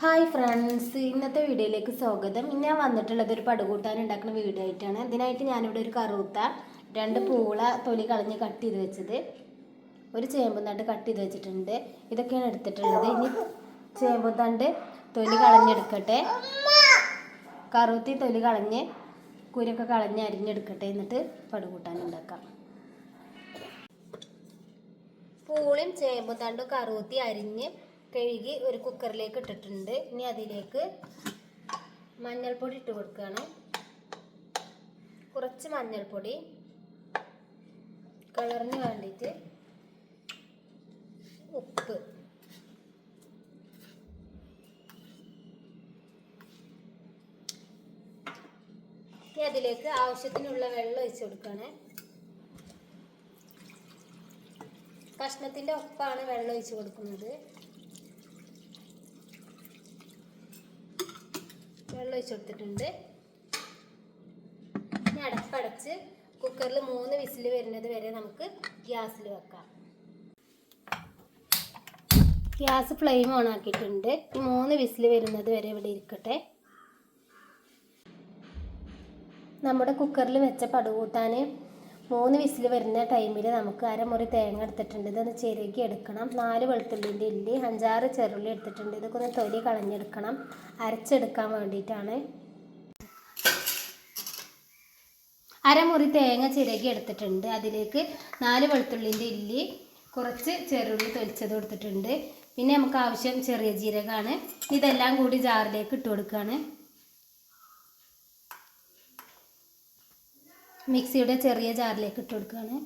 Hi friends ഇന്നത്തെ വീഡിയോയിലേക്ക് സ്വാഗതം. ഇന്ന് ഞാൻ വന്നിട്ടുള്ളത് ഒരു പടുകൂട്ടാൻ ഉണ്ടാക്കുന്ന വീഡിയോ ആയിട്ടാണ്. ഇതിനായിട്ട് ഞാനിവിടെ ഒരു കറുത്ത രണ്ട് പൂള തൊലി കളഞ്ഞ് കട്ട് ചെയ്ത് വെച്ചത്. ഒരു ചേമ്പുന്തണ്ട് കട്ട് ചെയ്ത് വെച്ചിട്ടുണ്ട്. ഇതൊക്കെയാണ് എടുത്തിട്ടുള്ളത്. ഇനി ചേമ്പുത്തണ്ട് തൊലി കളഞ്ഞെടുക്കട്ടെ. കറുത്തി തൊലി കളഞ്ഞ് കുരൊക്കെ കളഞ്ഞ് അരിഞ്ഞെടുക്കട്ടെ എന്നിട്ട് പടുകൂട്ടാൻ ഉണ്ടാക്കാം. പൂളും ചേമ്പുത്തണ്ടും കറുത്തി അരിഞ്ഞ് കഴുകി ഒരു കുക്കറിലേക്ക് ഇട്ടിട്ടുണ്ട്. ഇനി അതിലേക്ക് മഞ്ഞൾപ്പൊടി ഇട്ട് കൊടുക്കുകയാണ്. കുറച്ച് മഞ്ഞൾപ്പൊടി കളറിന് വേണ്ടിയിട്ട് ഉപ്പ്. ഇനി അതിലേക്ക് ആവശ്യത്തിനുള്ള വെള്ളം ഒഴിച്ചു കൊടുക്കുകയാണ്. കഷ്ണത്തിന്റെ ഉപ്പാണ് വെള്ളം ഒഴിച്ചു കൊടുക്കുന്നത്. വെള്ളം ഒഴിച്ചു കൊടുത്തിട്ടുണ്ട്. ഇനി അടപ്പടച്ച് കുക്കറിൽ മൂന്ന് വിസിൽ വരുന്നത് വരെ നമുക്ക് ഗ്യാസിൽ വെക്കാം. ഗ്യാസ് ഫ്ലെയിം ഓൺ ആക്കിയിട്ടുണ്ട്. ഈ മൂന്ന് വിസിൽ വരുന്നത് വരെ ഇവിടെ ഇരിക്കട്ടെ. നമ്മുടെ കുക്കറിൽ വെച്ച പടുകൂട്ടാൻ മൂന്ന് വിസിൽ വരുന്ന ടൈമിൽ നമുക്ക് അരമുറി തേങ്ങ എടുത്തിട്ടുണ്ട്. ഇതൊന്ന് ചെരുകി എടുക്കണം. നാല് വെളുത്തുള്ളിന്റെ ഇല്ലി അഞ്ചാറ് ചെറുള്ളി എടുത്തിട്ടുണ്ട്. ഇതൊക്കെ ഒന്ന് തൊലി കളഞ്ഞെടുക്കണം. അരച്ചെടുക്കാൻ വേണ്ടിയിട്ടാണ്. അരമുറി തേങ്ങ ചിരകി എടുത്തിട്ടുണ്ട്. അതിലേക്ക് നാല് വെളുത്തുള്ളിന്റെ ഇല്ലി കുറച്ച് ചെറുള്ളി തൊലിച്ചത് കൊടുത്തിട്ടുണ്ട്. പിന്നെ നമുക്ക് ആവശ്യം ചെറിയ ജീരകമാണ്. ഇതെല്ലാം കൂടി ജാറിലേക്ക് ഇട്ട് കൊടുക്കുകയാണ്. മിക്സിയുടെ ചെറിയ ജാറിലേക്ക് ഇട്ട് കൊടുക്കുകയാണ്.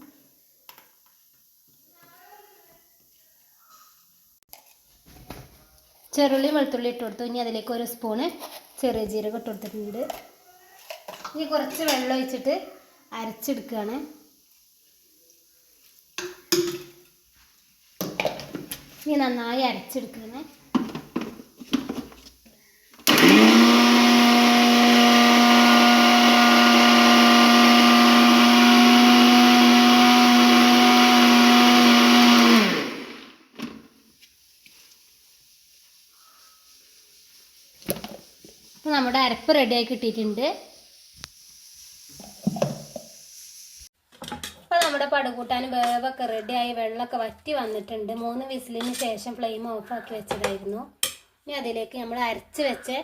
ചെറുള്ളി വെളുത്തുള്ളി ഇട്ട് കൊടുത്തു. ഇനി അതിലേക്ക് ഒരു സ്പൂണ് ചെറിയ ജീരകം ഇട്ട് കൊടുത്തിട്ടുണ്ട്. ഇനി കുറച്ച് വെള്ളം ഒഴിച്ചിട്ട് അരച്ചെടുക്കുകയാണ്. ഇനി നന്നായി അരച്ചെടുക്കുകയാണ്. അപ്പോൾ നമ്മുടെ അരപ്പ് റെഡിയായി കിട്ടിയിട്ടുണ്ട്. അപ്പോൾ നമ്മുടെ പടുകൂട്ടാൻ വേവൊക്കെ റെഡിയായി വെള്ളമൊക്കെ വറ്റി വന്നിട്ടുണ്ട്. മൂന്ന് വിസിലിന് ശേഷം ഫ്ലെയിം ഓഫ് ആക്കി വെച്ചതായിരുന്നു. ഇനി അതിലേക്ക് നമ്മൾ അരച്ച് വെച്ച്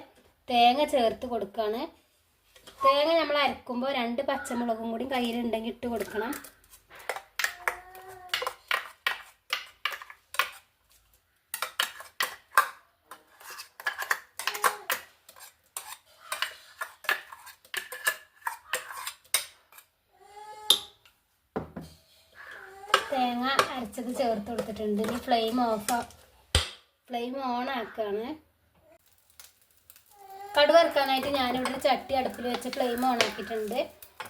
തേങ്ങ ചേർത്ത് കൊടുക്കുകയാണ് തേങ്ങ നമ്മൾ അരക്കുമ്പോൾ രണ്ട് പച്ചമുളകും കൂടി കയ്യിലുണ്ടെങ്കിൽ ഇട്ട് കൊടുക്കണം. തേങ്ങ അരച്ചത് ചേർത്ത് കൊടുത്തിട്ടുണ്ട്. ഇനി ഫ്ലെയിം ഓഫ് ഫ്ലെയിം ഓൺ ആക്കുകയാണ് കടുക് വറുക്കാനായിട്ട് ഞാനിവിടെ ചട്ടി അടുപ്പിൽ വെച്ച് ഫ്ലെയിം ഓൺ ആക്കിയിട്ടുണ്ട്.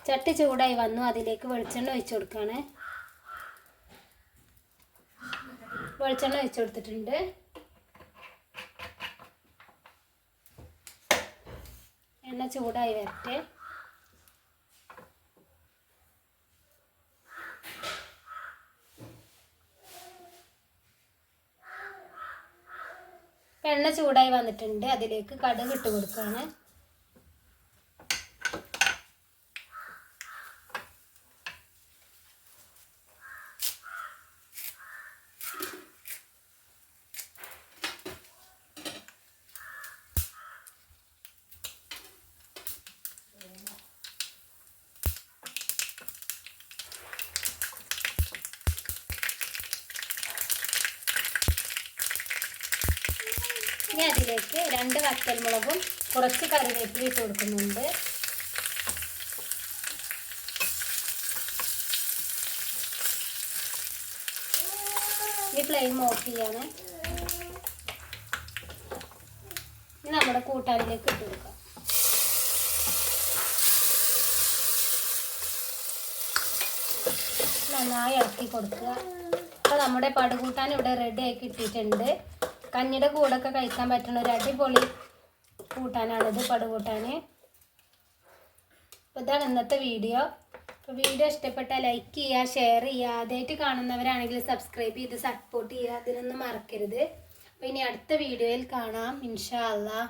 ചട്ടി ചൂടായി വന്നു. അതിലേക്ക് വെളിച്ചെണ്ണ ഒഴിച്ചു കൊടുക്കുകയാണ് വെളിച്ചെണ്ണ ഒഴിച്ചു കൊടുത്തിട്ടുണ്ട്. എണ്ണ ചൂടായി വരട്ടെ. എണ്ണ ചൂടായി വന്നിട്ടുണ്ട്. അതിലേക്ക് കടുക് ഇട്ട് കൊടുക്കുകയാണ്. ഇനി അതിലേക്ക് രണ്ട് വറ്റൽമുളകും കുറച്ച് കറിവേപ്പില ഇട്ട് കൊടുക്കുന്നുണ്ട്. ഈ ഫ്ലെയിം ഓഫ് ചെയ്യാണ്. ഇനി നമ്മുടെ കൂട്ടാനിലേക്ക് ഇട്ട് കൊടുക്കാം. നന്നായി ഇളക്കി കൊടുക്കുക. അപ്പോൾ നമ്മുടെ പടുകൂട്ടാൻ ഇവിടെ റെഡി ആക്കി ഇട്ടിട്ടുണ്ട് കഞ്ഞിയുടെ കൂടൊക്കെ കഴിക്കാൻ പറ്റുന്ന ഒരു അടിപൊളി കൂട്ടാനാണിത് പടുകൂട്ടാൻ അപ്പോൾ ഇതാണ് ഇന്നത്തെ വീഡിയോ. അപ്പോൾ വീഡിയോ ഇഷ്ടപ്പെട്ടാൽ ലൈക്ക് ചെയ്യുക ഷെയർ ചെയ്യുക. ആദ്യമായിട്ട് കാണുന്നവരാണെങ്കിൽ സബ്സ്ക്രൈബ് ചെയ്ത് സപ്പോർട്ട് ചെയ്യുക. അതിനൊന്നും മറക്കരുത്. അപ്പോൾ ഇനി അടുത്ത വീഡിയോയിൽ കാണാം. ഇൻഷാ അല്ലാ